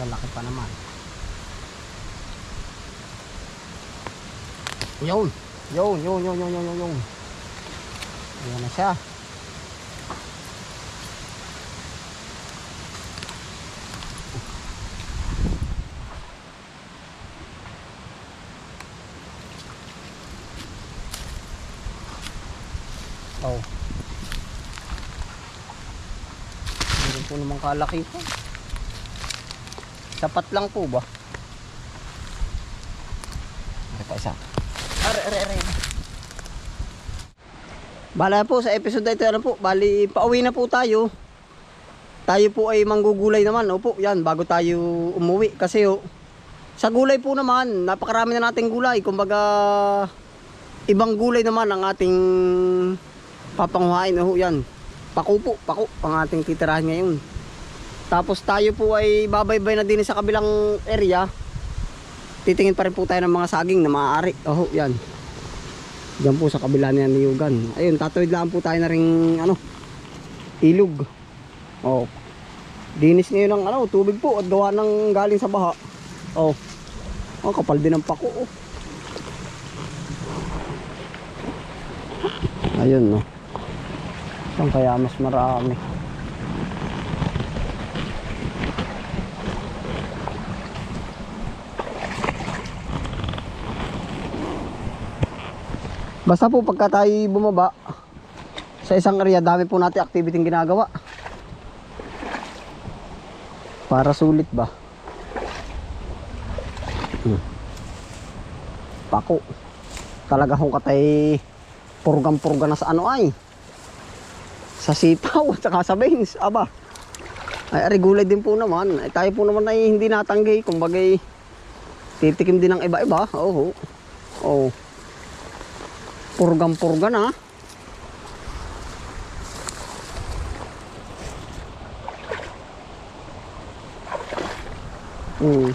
lalaki pa naman. Yun. Yun, yun, yun, yun, yun, yun, yun. Ayan na siya. Oh. Meron po naman kalaki po. Sapat lang po ba? Ano pa isa? Are, are, are. Bala po sa episode na ito, ano po, bali pauwi na po tayo. Tayo po ay manggugulay naman, opo, yan, bago tayo umuwi. Kasi oh, sa gulay po naman, napakarami na nating gulay. Kumbaga, ibang gulay naman ang ating papanguhain. Oh, yan, pako po, pako, ang ating titirahin ngayon. Tapos tayo po ay babaybay na din sa kabilang area. Titingin pa rin po tayo ng mga saging na maaari. Oh, yan. Diyan po sa kabila niya ni Yugan. Ayun, tatuwid lang po tayo na ring ano, ilog. Oh. Dinis ngayon ng ano, tubig po at gawa ng galing sa baha. Oh. Oh, kapal din ng pako. Oh. Ayun, no. Saan kaya mas marami? Basta po pagka tayo bumaba sa isang area, dami po natin activity ginagawa. Para sulit ba? Hmm. Pako. Talaga kung katay purgang-purga na sa ano ay. Sa sitaw at saka sa beans. Aba. Ay, regulay din po naman. Ay, tayo po naman ay hindi natanggi. Kumbagay, titikim din ng iba-iba. Oo. Oo. Purgang-purga na. Mm.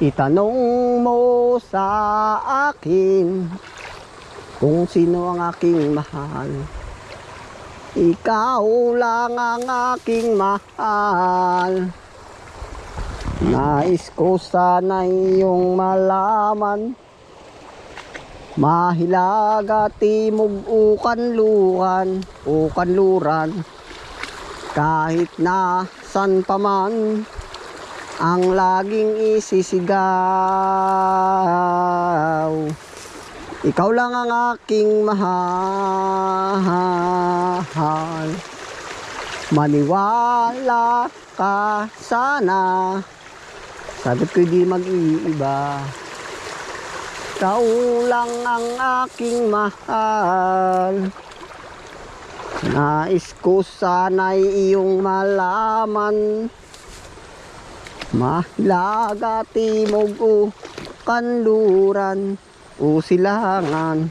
Itanong mo sa akin kung sino ang aking mahal. Ikaw lang ang aking mahal. Nais ko sana iyong malaman. Mahilaga timog ukanluran, ukanluran. Kahit na san pa man ang laging isisigaw. Ikaw lang ang aking mahal. Maniwala ka sana. Sagot ko di mag-iiba. Ikaw lang ang aking mahal. Nais ko sana'y iyong malaman. Mahilaga timog o kanluran o silangan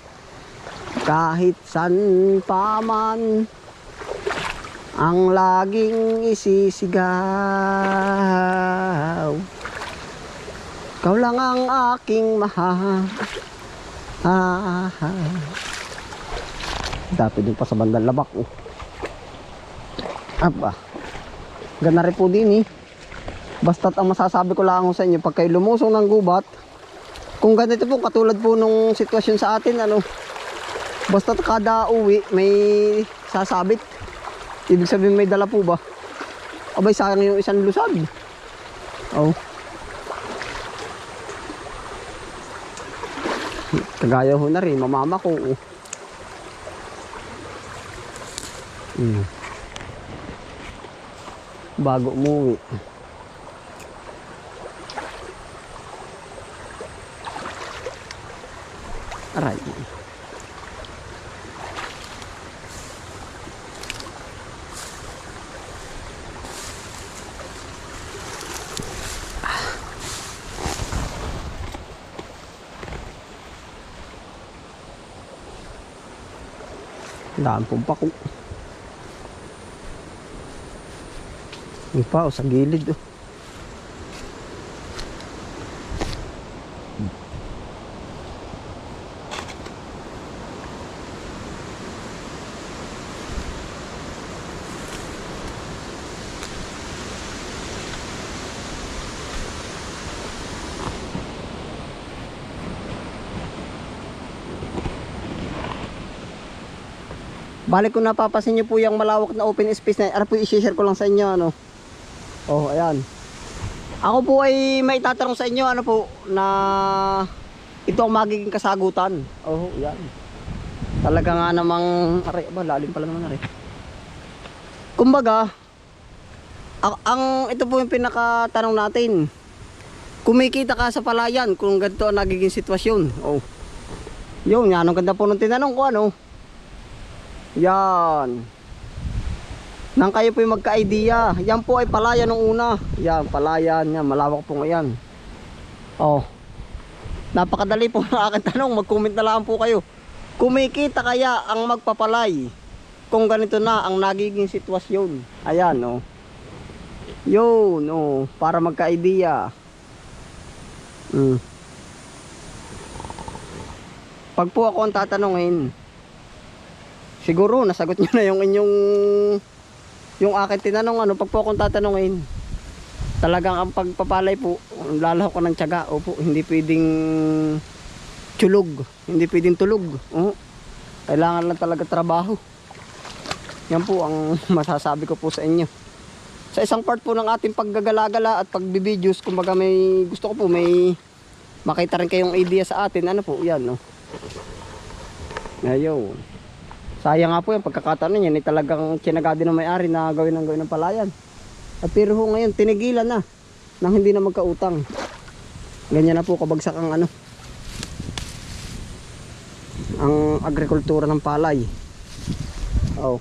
kahit san pa man ang laging isisigaw. Ikaw lang ang aking mahal ah, dapat din pa sa bandang labak oh. aba gana rin po din eh. Basta't ang masasabi ko lang sa inyo, pag kayo lumusong ng gubat, kung ganito po, katulad po nung sitwasyon sa atin, ano, basta't kada uwi, may sasabit. Ibig sabihin may dala po ba? Abay, sayang yung isang lusad. Oh. Kagaya ho na rin, mamama ko. Oh. Hmm. Bago umuwi. Aray. Daan pong pako. Yung pa, oh, sa gilid. Oh. Balik ko napapasin nyo po yung malawak na open space na. Ano po i-share ko lang sa inyo ano. Oh, ayan. Ako po ay may tatanong sa inyo ano po na ito ang magiging kasagutan. Oh, yan. Talaga nga namang aray, ba lalim pala naman aray. Kumbaga, ang, ang ito po yung pinakatanong natin. Kumikita ka sa palayan kung ganito ang nagiging sitwasyon. Oh. Yun, yan ang ganda po ng tinanong ko ano. Yan. Nang kayo po yung magka-idea. Yan po ay palayan nung una. Yan, palayan. Yan, malawak po ngayon. Oh. Napakadali po ng aking tanong. Mag-comment na lang po kayo. Kumikita kaya ang magpapalay kung ganito na ang nagiging sitwasyon. Ayan, oh. Yun, oh. Para magka-idea. Mm. Pag po ako ang tatanungin, siguro nasagot nyo na yung inyong yung akin tinanong ano, pag po akong tatanungin, talagang ang pagpapalay po, lalaho ko ng tiyaga. Opo, hindi pwedeng tulog, hindi pwedeng tulog. Oo. Kailangan lang talaga trabaho. Yan po ang masasabi ko po sa inyo. Sa isang part po ng ating paggagalagala at pagbibidyo's, kumbaga may gusto ko po may makita rin kayong idea sa atin. Ano po, yan no. Ayun. Sayang nga po yung pagkakataon niya, ni talagang tinaga din ng may-ari na gawin ng gawin ng palayan. At pero ho ngayon, tinigilan na nang hindi na magkautang. Ganyan na po kabagsak ang ano ang agrikultura ng palay. Oh.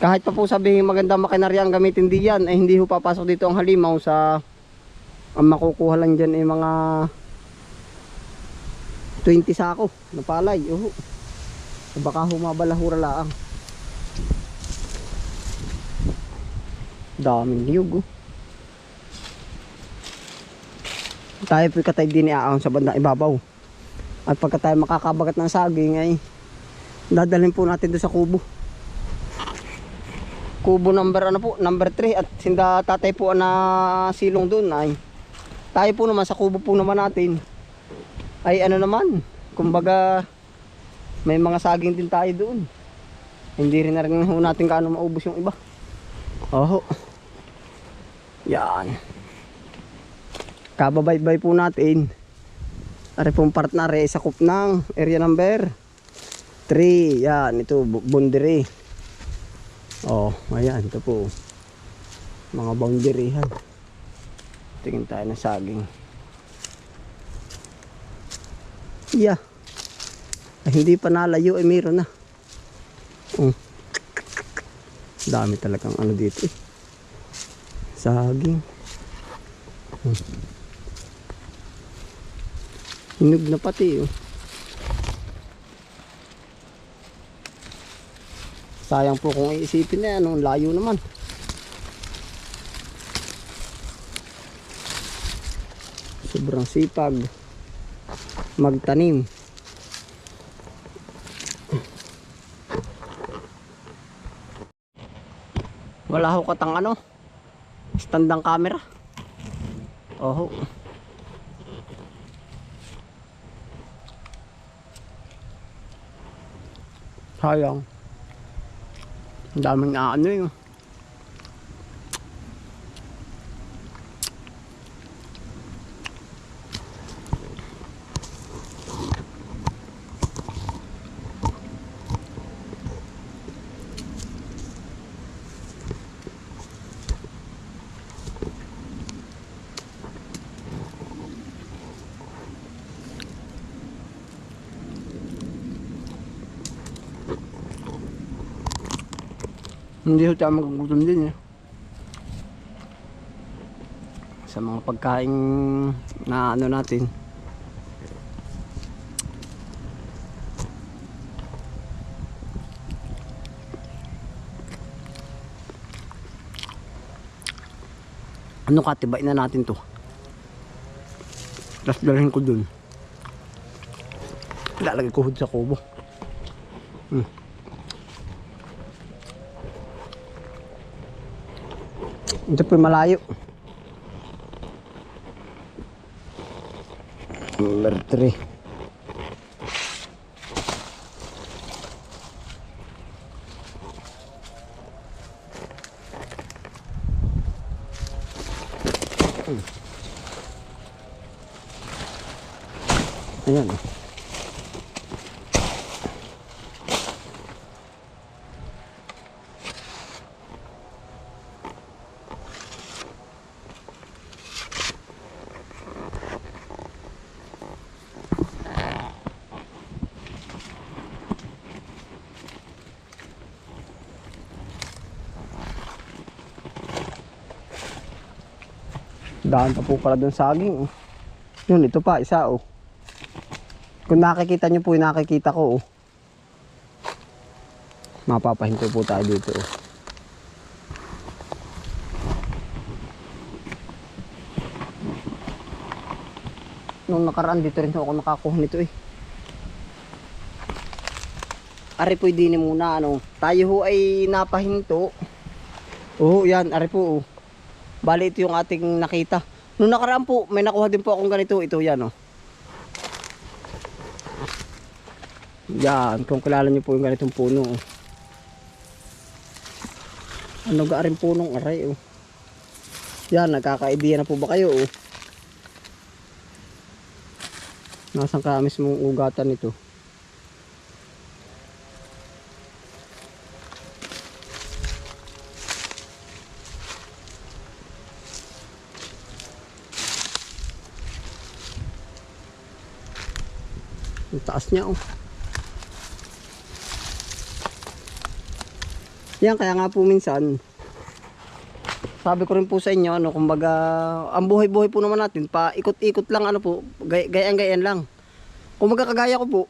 Kahit pa po sabihin maganda makinarya ang gamitin diyan ay hindi ho papasok dito ang halimaw sa ang makukuha lang diyan ay mga 20 sako na palay. Oh. Baka humabalahura laang. Daming niyog oh. Tayo po din iaahon sa bandang ibabaw. At pagka tayo makakabagat ng saging ay dadalhin po natin doon sa kubo. Kubo number ano po, number 3 at sinda tatay po na silong doon ay tayo po naman sa kubo po naman natin ay ano naman, kumbaga may mga saging din tayo doon. Hindi rin na rin natin kaano maubos yung iba. Oho. Yan. Kababaybay po natin. Ari pong part na re, sakop ng area number 3. Yan, ito, bundiri. Oh, ayan, ito po. Mga boundary yan. Tingin tayo ng saging. Yeah. Hindi pa nalayo, eh, meron na. Oh. Dami talagang ano dito eh. Saging. Hmm. Hinog na pati oh. Sayang po kung iisipin na yan, ang layo naman. Sobrang sipag magtanim. Wala ho katang ano, standang camera. Oho. Sayang. Ang daming ano yun. Hindi ho tayo magugutom din eh. Sa mga pagkain na ano natin. Ano katibay na natin to. Tapos ko dun. Lalagay ko sa kubo. Hmm. Ito po malayo. Number 3. Ayan. oh. Daan pa po pala doon saging. Oh. Yun, ito pa, isa oh. Kung nakikita nyo po yung nakikita ko oh. Mapapahinto po tayo dito oh. Nung nakaraan dito rin ako nakakuha nito eh. Ari po din muna ano. Tayo ho ay napahinto. Oo, yan, ari po oh. Bali ito yung ating nakita. Nung nakaraan po, may nakuha din po akong ganito. Ito yan oh. Yan, kung kilala niyo po yung ganitong puno. oh. Ano ga rin punong aray oh. Yan, nagkaka-idea na po ba kayo oh. Nasaan ka mismo ugatan nito? Niya oh. Yan kaya nga po minsan sabi ko rin po sa inyo ano kumbaga ang buhay-buhay po naman natin pa ikot-ikot lang ano po gay gayang-gayan lang. Kumbaga kagaya ko po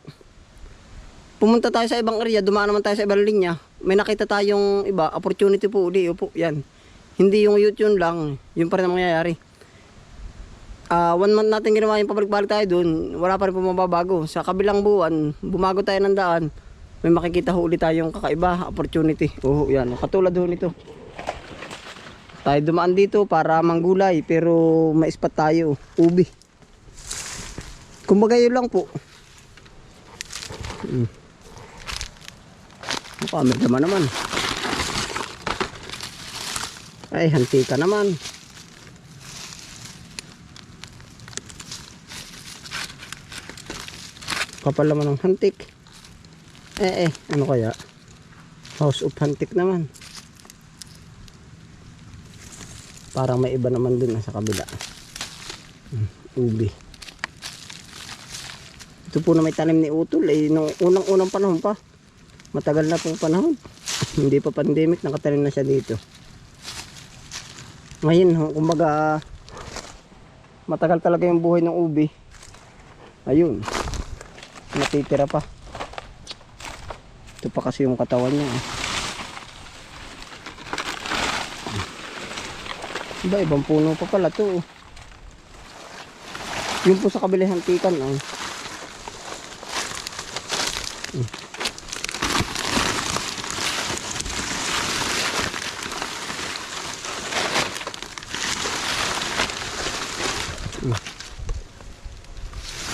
pumunta tayo sa ibang area, dumaan naman tayo sa ibang linya, may nakita tayong iba, opportunity po uli, po, yan. Hindi yung YouTube lang, yun pa rin ang mangyayari. Ah, one month natin ginawa yung pabalik-balik tayo dun, wala pa rin po. Sa kabilang buwan, bumago tayo ng daan, may makikita ho ulit tayong kakaiba, opportunity. Oo, yan. Katulad ho nito. Tayo dumaan dito para manggulay, pero maispat tayo, ubi. Kumbaga yun lang po. Hmm. Mukha, may naman. Ay, hanti ka naman. Kapal naman ng hantik. Eh, eh, ano kaya? House of hantik naman. Parang may iba naman dun sa kabila. Hmm, ubi. Ito po na may tanim ni Utol eh, nung unang-unang panahon pa. Matagal na pong panahon. Hindi pa pandemic, nakatanim na siya dito. Ngayon, kumbaga, matagal talaga yung buhay ng ubi. Ayun. Natitira pa. Ito pa kasi yung katawan niya. eh. Iba, ibang puno pa pala to. oh. Yung po sa kabilang tikan. Oh.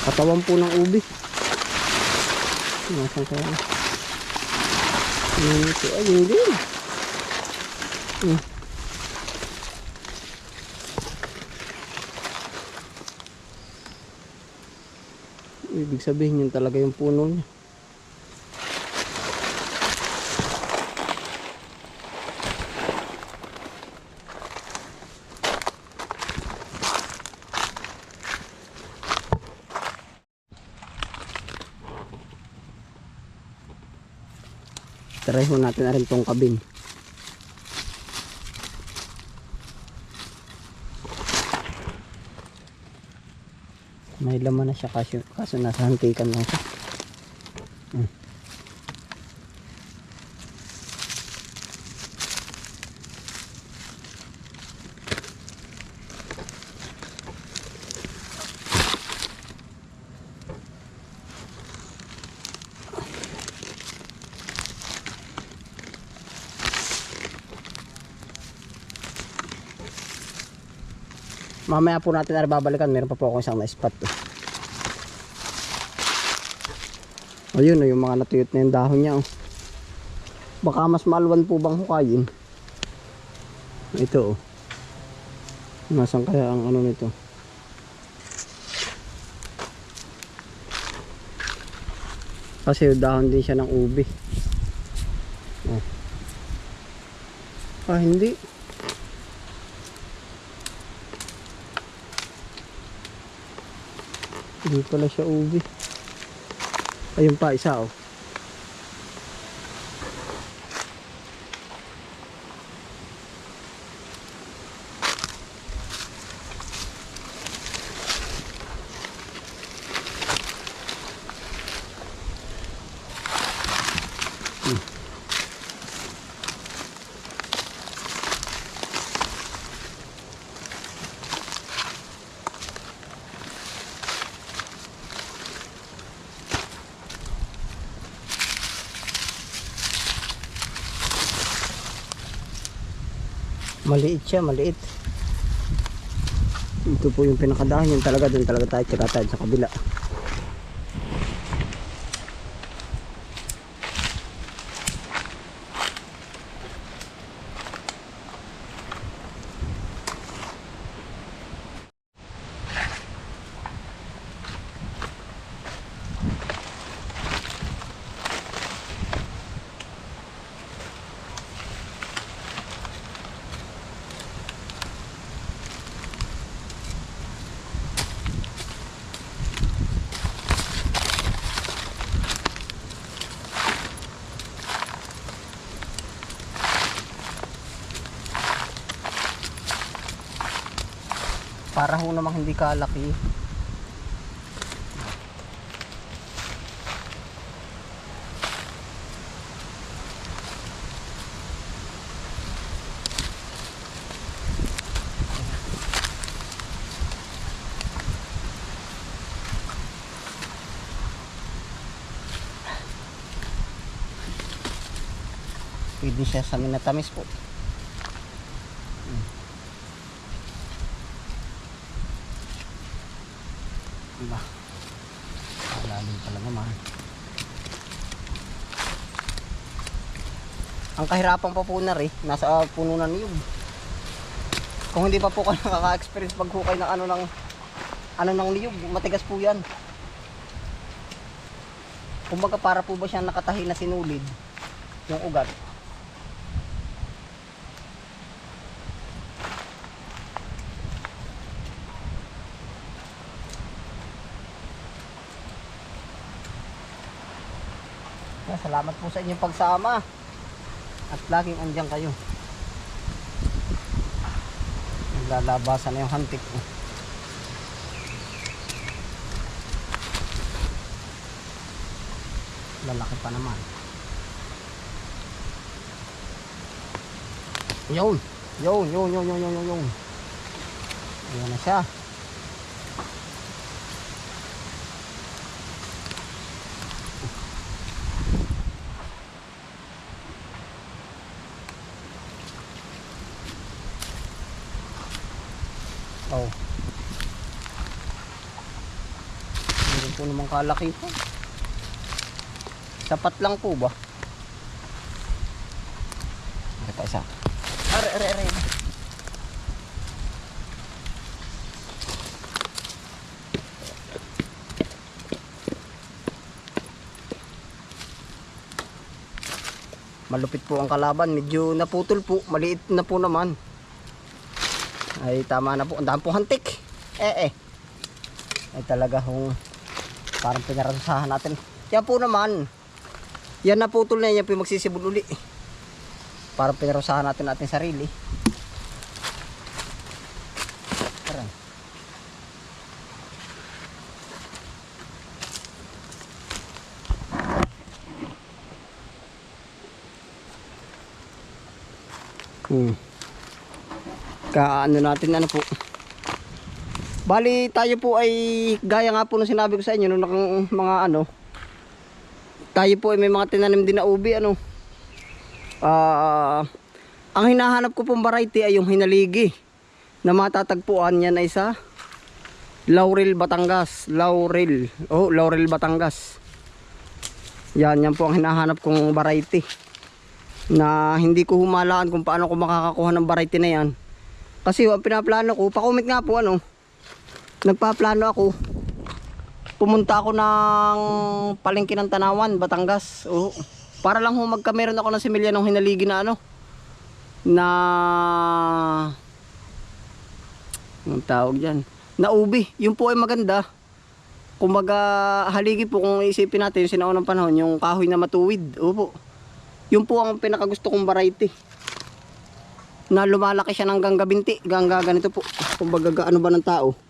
Katawan po ng ubi. Nasaan kaya? Ayun ito. Ayun din. Hmm. Ibig sabihin yun talaga yung puno niya. Try ho natin na rin tong kabing. May laman na siya kaso, kaso nasa hantikan lang siya. Mamaya po natin na babalikan. Meron pa po ako isang na-spot. Eh. Ayun, oh, yung mga natuyot na yung dahon niya. Oh. Baka mas malwan po bang hukayin. Ito oh. Nasaan kaya ang ano nito? Kasi dahon din siya ng ubi. Oh. Ah, hindi. Hindi pala siya ubi. Ayun pa, isa oh. Maliit siya, maliit. Ito po yung pinakadahan, yun talaga, doon talaga tayo, tsaka sa kabila. Para ho namang hindi kalaki. Pwede siya sa minatamis po. Diba? Malalim pala naman. Ang kahirapan pa po na rin, nasa uh, puno na niyog. Kung hindi pa po kayo nakaka-experience paghukay ng ano ng ano ng niyog, matigas po yan. Kumbaga para po ba siya nakatahi na sinulid yung ugat. Salamat po sa inyong pagsama. At laging andyan kayo. Naglalabasan na yung hantik ko. Lalaki pa naman. Yun. Yun, yun, yun, yun, yun, yun, yun. Na siya. Oh. Po naman kalaki po. Sapat lang po ba? Pa isa? Are, are, are. Malupit po ang kalaban. Medyo naputol po. Maliit na po naman. Ay tama na po. Ang dami pong hantik. Eh eh. Ay talaga hong parang pinarasahan natin. Yan po naman. Yan na putol na yan. Yan po magsisibol uli. Parang pinarasahan natin natin sarili. Parang. Hmm kaano natin ano po bali tayo po ay gaya nga po nung sinabi ko sa inyo nung nakang mga ano tayo po ay may mga tinanim din na ubi ano. Ah ang hinahanap ko pong variety ay yung hinaligi na matatagpuan yan ay sa Laurel Batangas. Laurel. Oh Laurel Batangas. Yan yan po ang hinahanap kong variety na hindi ko humalaan kung paano ko makakakuha ng variety na yan. Kasi ang pinaplano ko, pakumit nga po ano, nagpaplano ako. Pumunta ako ng palengke ng Tanawan, Batangas. Oo. Para lang ho magkameron ako ng similya ng hinaligi na ano, na ang tawag dyan? Na ubi. Yung po ay maganda. Kumbaga haligi po kung isipin natin yung sinaunang panahon yung kahoy na matuwid. Opo. Yun po ang pinakagusto kong variety. Na lumalaki siya ng gangga binti gangga ganito po. Kumbaga ga- ano ba ng tao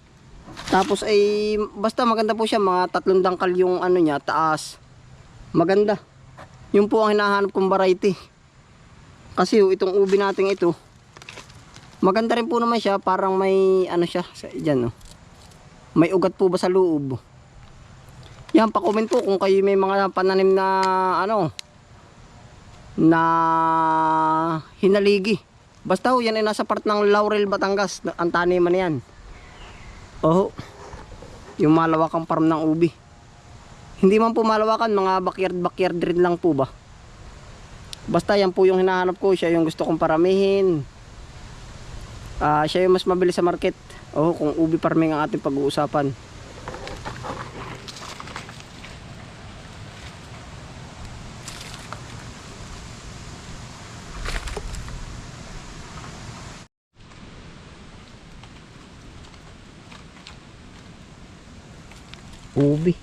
tapos ay basta maganda po siya mga tatlong dangkal yung ano niya taas maganda yun po ang hinahanap kong variety kasi oh, itong ubi natin ito Maganda rin po naman siya, parang may ano siya, diyan no. May ugat po ba sa loob? Yan, pa-comment po kung kayo may mga pananim na ano na hinaligi. Basta ho, yan ay nasa part ng Laurel, Batangas. Ang taniman na yan. Oo. Yung malawakang farm ng ubi. Hindi man po malawakan, mga backyard-backyard rin lang po ba. Basta yan po yung hinahanap ko, siya yung gusto kong paramihin. Ah, siya yung mas mabili sa market. Oh, kung ubi farming ang ating pag-uusapan. Ubi.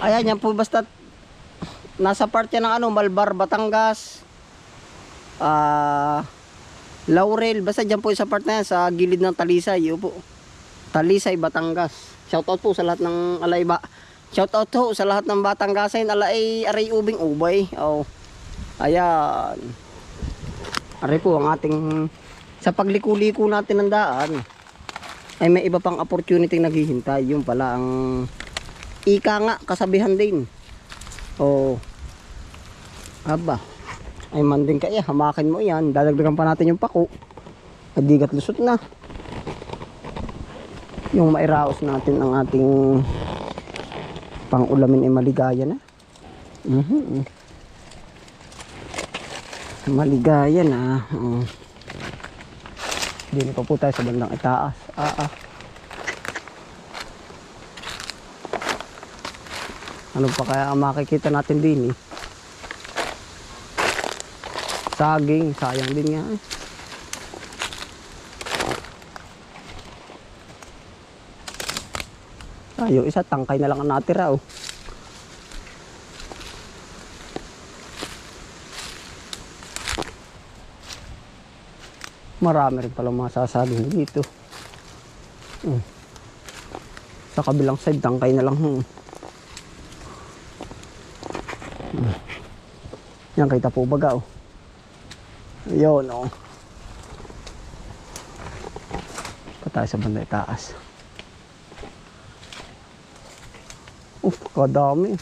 Ayan, yan po basta nasa part yan ng ano, Malbar, Batangas. Ah, Laurel, basta dyan po sa part na yan, sa gilid ng Talisay, yun po. Talisay, Batangas. Shoutout po sa lahat ng alay ba. Shoutout po sa lahat ng Batanggasin, alay aray ubing ubay. Oh. Ayan. Aray po ang ating sa pagliko-liko natin ng daan ay may iba pang opportunity naghihintay. Yung pala ang ika nga kasabihan din. Oh. Aba. Ay manding ka eh, hamakin mo yan. Dadagdagan pa natin yung pako. Nagdigat lusot na. Yung mairaos natin ang ating pang-ulamin ay maligaya na. Mhm. Maligaya na. Uh. Dito pa po tayo sa bandang itaas. Ah, ah. Ano pa kaya ang makikita natin din eh? Saging, sayang din nga eh. Ah, isa, tangkay na lang ang natira oh. Marami rin pala mga sasaging dito. Hmm. Sa kabilang side, tangkay na lang. Hmm. Hmm. Yan, kita po baga oh. Yun oh. Pa sa banda itaas. Uf, kadami.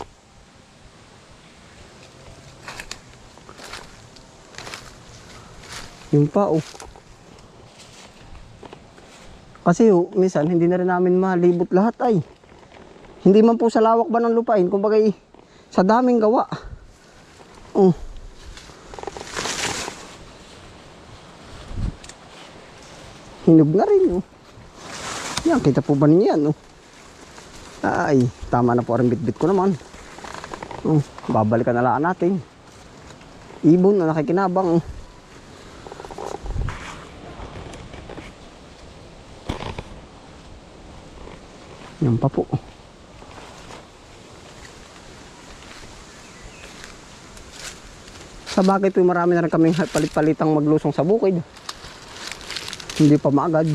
Yun pa oh. Kasi oh, minsan hindi na rin namin malibot lahat ay. Hindi man po sa lawak ba ng lupain, kumbaga eh, sa daming gawa. Oh. Hinog na rin oh. Yan, kita po ba ninyo oh. Ay, tama na po rin bitbit ko naman. Oh, babalikan na lang natin. Ibon na nakikinabang oh. Yan pa po. Sa bagay po marami na rin kaming palit-palitang maglusong sa bukid. Hindi pa maagad.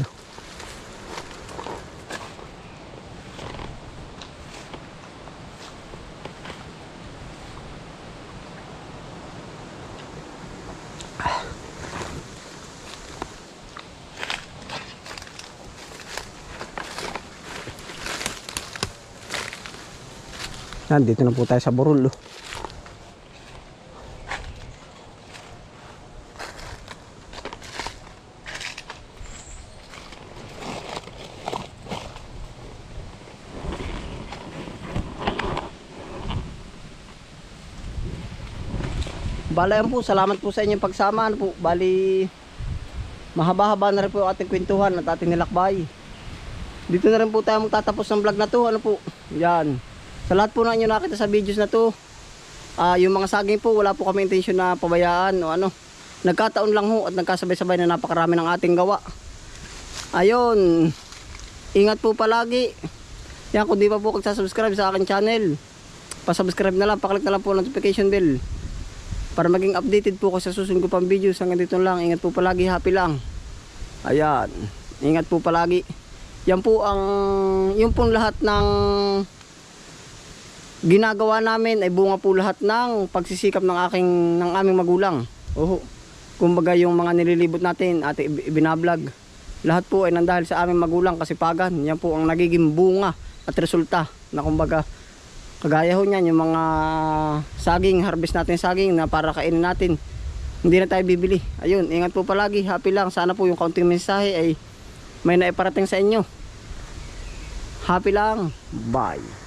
Yan, dito na po tayo sa Borulo. Bala yan po, salamat po sa inyong pagsama. Ano po, bali mahaba-haba na rin po ating kwentuhan at ating nilakbay. Dito na rin po tayo magtatapos ng vlog na to. Ano po? Yan. Sa lahat po na inyo nakita sa videos na to, ah yung mga saging po, wala po kami intention na pabayaan o ano. Nagkataon lang ho at nagkasabay-sabay na napakarami ng ating gawa. Ayun. Ingat po palagi. Yan, kung di pa po kagsasubscribe sa akin channel, pasubscribe na lang, paklik na lang po notification bell. Para maging updated po ko sa susunod ko pang videos. Hanggang dito lang. Ingat po palagi. Happy lang. Ayan. Ingat po palagi. Yan po ang, yung pong lahat ng ginagawa namin ay bunga po lahat ng pagsisikap ng aking, ng aming magulang. Oho. Kumbaga yung mga nililibot natin, ate binablog. Lahat po ay nandahil sa aming magulang kasipagan. Yan po ang nagiging bunga at resulta na kumbaga kagaya ho niyan yung mga saging, harvest natin saging na para kainin natin. Hindi na tayo bibili. Ayun, ingat po palagi. Happy lang. Sana po yung kaunting mensahe ay may naiparating sa inyo. Happy lang. Bye.